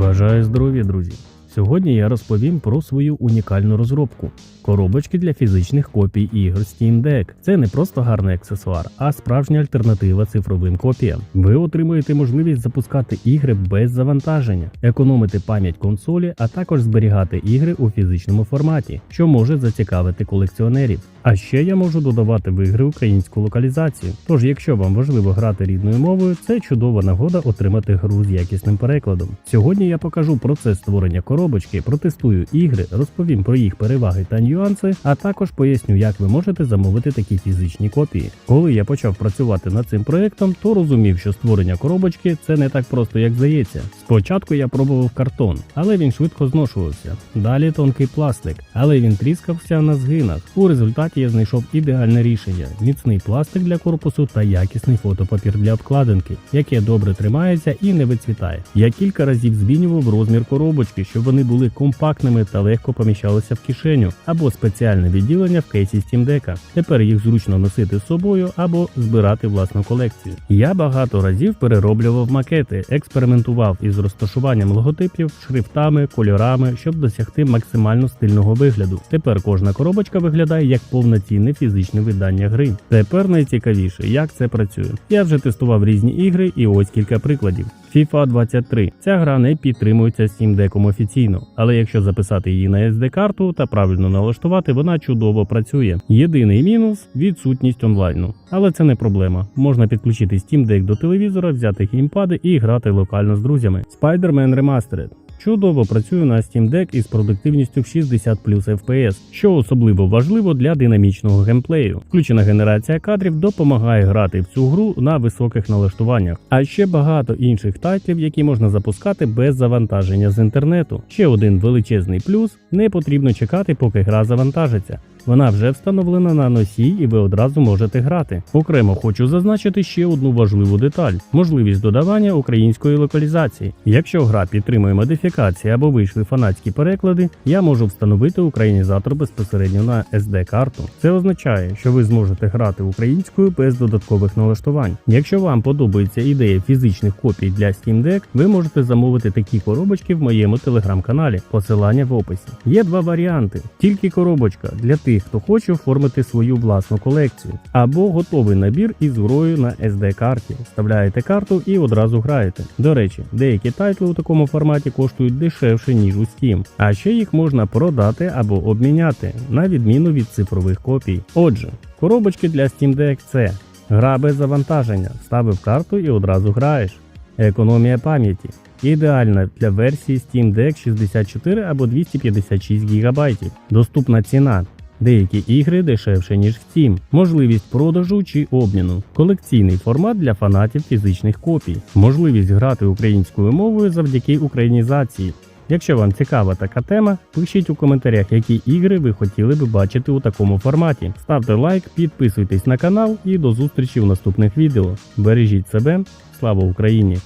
Бажаю здоров'я, друзі! Сьогодні я розповім про свою унікальну розробку коробочки для фізичних копій ігор Steam Deck. Це не просто гарний аксесуар, а справжня альтернатива цифровим копіям. Ви отримуєте можливість запускати ігри без завантаження, економити пам'ять консолі, а також зберігати ігри у фізичному форматі, що може зацікавити колекціонерів. А ще я можу додавати в ігри українську локалізацію. Тож, якщо вам важливо грати рідною мовою, це чудова нагода отримати гру з якісним перекладом. Сьогодні я покажу процес створення коробочки, протестую ігри, розповім про їх переваги та нюанси, а також поясню, як ви можете замовити такі фізичні копії. Коли я почав працювати над цим проектом, то розумів, що створення коробочки це не так просто, як здається. Спочатку я пробував картон, але він швидко зношувався. Далі тонкий пластик, але він тріскався на згинах. У результаті я знайшов ідеальне рішення: міцний пластик для корпусу та якісний фотопапір для обкладинки, яке добре тримається і не вицвітає. Я кілька разів змінював розмір коробочки, щоб вони були компактними та легко поміщалися в кишеню або спеціальне відділення в кейсі Steam Deck. Тепер їх зручно носити з собою або збирати власну колекцію. Я багато разів перероблював макети, експериментував із розташуванням логотипів, шрифтами, кольорами, щоб досягти максимально стильного вигляду. Тепер кожна коробочка виглядає як повноцінне фізичне видання гри. Тепер найцікавіше, як це працює. Я вже тестував різні ігри, і ось кілька прикладів. FIFA 23. Ця гра не підтримується Steam Deck офіційно, але якщо записати її на SD-карту та правильно налаштувати, вона чудово працює. Єдиний мінус відсутність онлайну. Але це не проблема. Можна підключити Steam Deck до телевізора, взяти геймпади і грати локально з друзями. Spider-Man Remastered. Чудово працює на Steam Deck із продуктивністю в 60 плюс FPS, що особливо важливо для динамічного геймплею. Включена генерація кадрів допомагає грати в цю гру на високих налаштуваннях, а ще багато інших тайтлів, які можна запускати без завантаження з інтернету. Ще один величезний плюс: не потрібно чекати, поки гра завантажиться. Вона вже встановлена на носій і ви одразу можете грати. Окремо хочу зазначити ще одну важливу деталь: можливість додавання української локалізації. Якщо гра підтримує модифікації або вийшли фанатські переклади, я можу встановити українізатор безпосередньо на SD-карту. Це означає, що ви зможете грати українською без додаткових налаштувань. Якщо вам подобається ідея фізичних копій для Steam Deck, ви можете замовити такі коробочки в моєму телеграм-каналі. Посилання в описі. Є два варіанти: тільки коробочка для тих, хто хоче оформити свою власну колекцію, або готовий набір із грою на SD-карті. Вставляєте карту і одразу граєте. До речі, деякі тайтли у такому форматі коштують дешевше ніж у Steam, а ще їх можна продати або обміняти, на відміну від цифрових копій. Отже, коробочки для Steam Deck це гра без завантаження, вставив карту і одразу граєш. Економія пам'яті. Ідеальна для версії Steam Deck 64 або 256 ГБ. Доступна ціна. Деякі ігри дешевше, ніж в Steam, можливість продажу чи обміну, колекційний формат для фанатів фізичних копій, можливість грати українською мовою завдяки українізації. Якщо вам цікава така тема, пишіть у коментарях, які ігри ви хотіли би бачити у такому форматі. Ставте лайк, підписуйтесь на канал і до зустрічі в наступних відео. Бережіть себе, слава Україні!